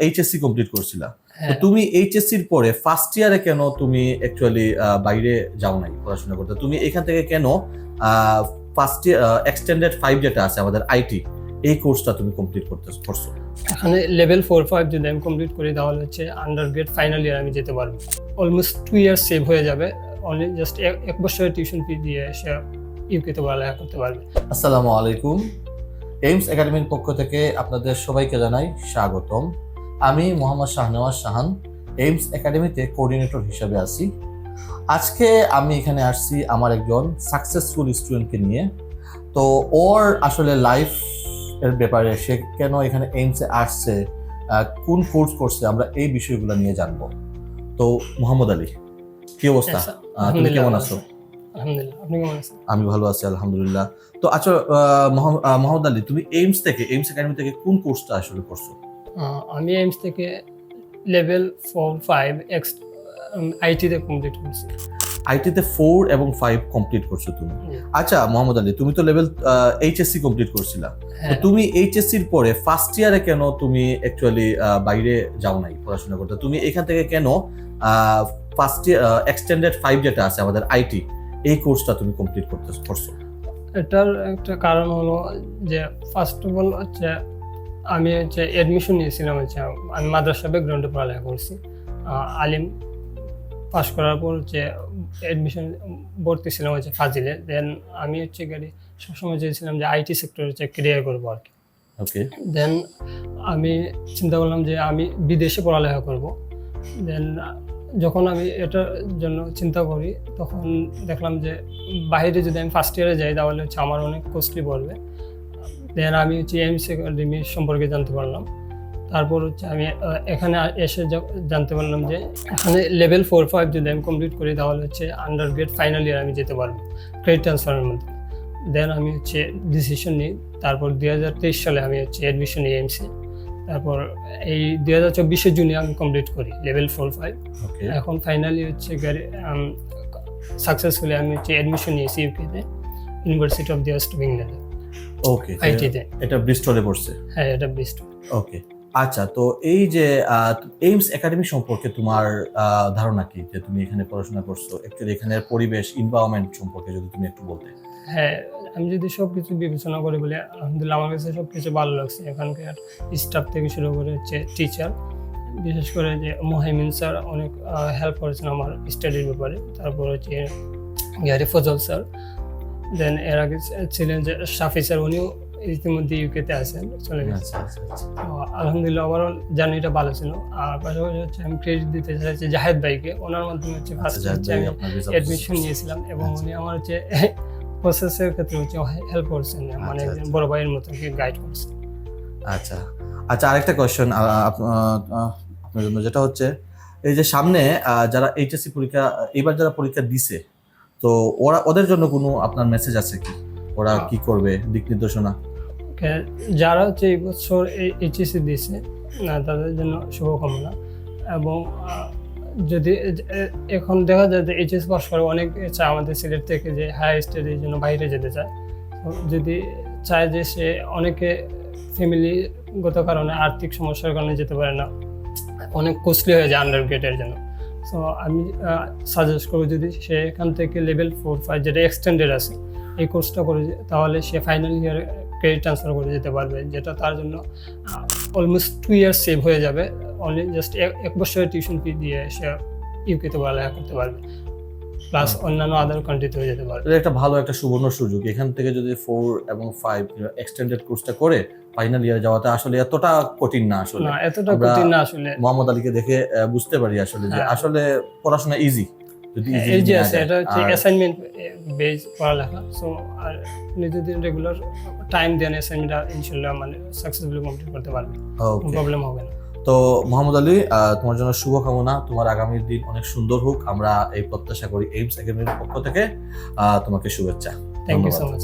HSC complete করছিলা। তো হ্যাঁ। তুমি এইচএসসি এর পরে ফার্স্ট ইয়ারে কেন তুমি অ্যাকচুয়ালি বাইরে যাও নাই পড়াশোনা করতে? তুমি এখান থেকে কেন ফার্স্ট ইয়ার এক্সটেন্ডেড ফাইভ যেটা আছে আমাদের আইটি এই কোর্সটা তুমি কমপ্লিট করতে করছ? এখানে লেভেল ফোর ফাইভ যদি আমি কমপ্লিট করি তাহলে হচ্ছে আন্ডার গ্রেড ফাইনাল ইয়ার আমি যেতে পারব। অলমোস্ট টু ইয়ার সেভ হয়ে যাবে। অনলি জাস্ট এক বছরের টিউশন ফি দিয়ে সে ইউকেতে পড়ালেখা করতে পারবে। আসসালামু আলাইকুম। এইমস একাডেমির পক্ষ থেকে আপনাদের সবাইকে জানাই স্বাগতম। আমি মোহাম্মদ শাহনওয়াজ শাহান এইমস একাডেমিতে কোঅর্ডিনেটর হিসেবে আছি। আজকে আমি এখানে আসছি আমার একজন সাকসেসফুল স্টুডেন্টকে নিয়ে। তো ওর আসলে লাইফ এর ব্যাপারে সে কেন এখানে এইমসে আসছে কোন কোর্স করছে আমরা এই বিষয়গুলো নিয়ে জানব। তো মোহাম্মদ আলী কি অবস্থা? Yes, তুমি কেমন আছো? আমি ভালো আছি আলহামদুলিল্লাহ। তো আচ্ছা মোহাম্মদ আলী তুমি এইমস থেকে এইমস একাডেমি থেকে কোন কোর্সটা আসলে করছ? আমি এইমস থেকে লেভেল ফোর ফাইভ এক্স আইটিতে কমপ্লিট করছি। আইটিতে ফোর এবং ফাইভ কমপ্লিট করছ তুমি। আচ্ছা মোহাম্মদ আলী তুমি তো লেভেল এইচএসসি কমপ্লিট করছিলা। হ্যাঁ। তুমি এইচএসসির পরে ফার্স্ট ইয়ারে কেন তুমি অ্যাকচুয়ালি বাইরে যাও নাই পড়াশোনা করতে? তুমি এখান থেকে কেন ফার্স্ট ইয়ার এক্সটেন্ডেড ফাইভ যেটা আছে আমাদের আইটি এই কোর্সটা তুমি কমপ্লিট করতে করছ? এটার একটা কারণ হলো যে ফার্স্ট অফ অল হচ্ছে আমি হচ্ছে অ্যাডমিশন নিয়েছিলাম হচ্ছে আমি মাদ্রাসা ব্যাকগ্রাউন্ডে পড়ালেখা করছি। আলিম পাস করার পর হচ্ছে অ্যাডমিশন ভর্তি ছিলাম হচ্ছে ফাজিলে। দেন আমি হচ্ছে গাড়ি সবসময় চেয়েছিলাম যে আইটি সেক্টরে হচ্ছে ক্রিয়ার করব আর কি। ওকে দেন আমি চিন্তা করলাম যে আমি বিদেশে পড়ালেখা করব। দেন যখন আমি এটার জন্য চিন্তা করি তখন দেখলাম যে বাইরে যদি আমি ফার্স্ট ইয়ারে যাই তাহলে হচ্ছে আমার অনেক কস্টলি পড়বে। দেন আমি হচ্ছে এমস একাডেমি সম্পর্কে জানতে পারলাম। তারপর হচ্ছে আমি এখানে এসে জানতে পারলাম যে এখানে লেভেল ফোর ফাইভ যদি আমি কমপ্লিট করি তাহলে হচ্ছে আন্ডার গ্রেড ফাইনাল ইয়ার আমি যেতে পারব ক্রেডিট ট্রান্সফারের মধ্যে। দেন আমি হচ্ছে ডিসিশন নিই। তারপর দুই হাজার তেইশ সালে আমি হচ্ছে অ্যাডমিশন নিই এমসি তারপর এই দুই হাজার চব্বিশে জুনে আমি কমপ্লিট করি লেভেল ফোর ফাইভ এখন ফাইনালি হচ্ছে সাকসেসফুলি আমি হচ্ছে অ্যাডমিশন নিয়েছি ইউকেতে ইউনিভার্সিটি অফ দি ওয়েস্ট ইংল্যান্ডে ওকে আইটিতে এটা ব্রিস্টলে পড়ছে। হ্যাঁ এটা বেস্ট ওকে আচ্ছা তো এই যে এইমস একাডেমি সম্পর্কে তোমার ধারণা কি? যে তুমি এখানে পড়াশোনা করছ অ্যাকচুয়ালি এখানের পরিবেশ এনভায়রনমেন্ট সম্পর্কে যদি তুমি একটু বলতে। হ্যাঁ আমি যদি সব কিছু বিবেচনা করি বলে আলহামদুলিল্লাহ আমার কাছে সব কিছু ভালো লাগছে। এখানকার স্টাফ থেকে শুরু করে হচ্ছে টিচার বিশেষ করে যে মোহাইমিন স্যার অনেক হেল্প করেছেন আমার স্টাডির ব্যাপারে। তারপর হচ্ছে ইয়ারি ফজল স্যার দেন এর আগে ছিলেন যে শাফি স্যার উনিও ইতিমধ্যে ইউকেতে আছেন চলে গেছে আচ্ছা আচ্ছা আচ্ছা। আলহামদুলিল্লাহ ওভারঅল জার্নিটা ভালো ছিল। আর পাশাপাশি হচ্ছে আমি ক্রেডিট দিতে চাইছি জাহেদ ভাইকে। ওনার মাধ্যমে হচ্ছে ফার্স্ট হচ্ছে আমি অ্যাডমিশন নিয়েছিলাম এবং। উনি আমার হচ্ছে প্রসেসের ক্ষেত্রে হচ্ছে হেল্প করছেন মানে একজন। বড় ভাইয়ের মতো গাইড করছেন। আচ্ছা আচ্ছা আরেকটা কোয়েশ্চেন আপনার জন্য যেটা হচ্ছে এই যে সামনে যারা এইচএসসি পরীক্ষা এবার যারা পরীক্ষা দিছে তো ওরা ওদের জন্য কোনো আপনার মেসেজ আছে কি? ওরা কি করবে? দিক নির্দেশনা? যারা হচ্ছে এই বছর এইচএসসি দিয়েছে তাদের জন্য শুভকামনা। এবং যদি এখন দেখা যায় যে এইচএস পাস করে অনেক চায় আমাদের সিলেট থেকে যে হায়ার স্টাডির জন্য বাইরে যেতে চায়। যদি চায় যে সে অনেকে ফ্যামিলিগত কারণে আর্থিক সমস্যার কারণে যেতে পারে না অনেক কস্টলি হয়ে যায় আন্ডার গ্রেডের জন্য। সো আমি সাজেস্ট করব যদি সে এখান থেকে লেভেল ফোর ফাইভ যেটা এক্সটেন্ডেড আছে, এই কোর্সটা করে তাহলে সে ফাইনাল ইয়ার ক্রেডিট ট্রান্সফার করে যেতে পারবে, যেটা তার জন্য অলমোস্ট টু ইয়ার সেভ হয়ে যাবে। অনলি জাস্ট এক বছরের টিউশন ফি দিয়ে সে ইউকেতে পড়ালেখা করতে পারবে। প্লাস অন্যান্য আদার কান্ট্রিতে হয়ে যেতে এটা একটা ভালো একটা সুবর্ণ সুযোগ। এখান থেকে যদি ফোর এবং ফাইভ এক্সটেন্ডেড কোর্সটা করে ফাইনাল ইয়ার যাওয়াটা আসলে এতটা কঠিন না আসলে। না এতটা কঠিন না আসলে। মোহাম্মদ আলীকে দেখে বুঝতে পারি আসলে যে হ্যাঁ। আসলে পড়াশোনা ইজি যদি easy এই যে নেওয়া আছে এটা হচ্ছে অ্যাসাইনমেন্ট বেস পড়ালেখা। সো আর আপনি যদি রেগুলার টাইম দেন অ্যাসাইনমেন্ট ইনশাল্লাহ মানে সাকসেসফুলি কমপ্লিট করতে পারবে। কোনো প্রবলেম হবে না। তো মোহাম্মদ আলী আহ, তোমার জন্য শুভকামনা। তোমার আগামী দিন অনেক সুন্দর হোক। আমরা এই প্রত্যাশা করি এইমস একাডেমির পক্ষ থেকে আহ, তোমাকে শুভেচ্ছা। Thank you so much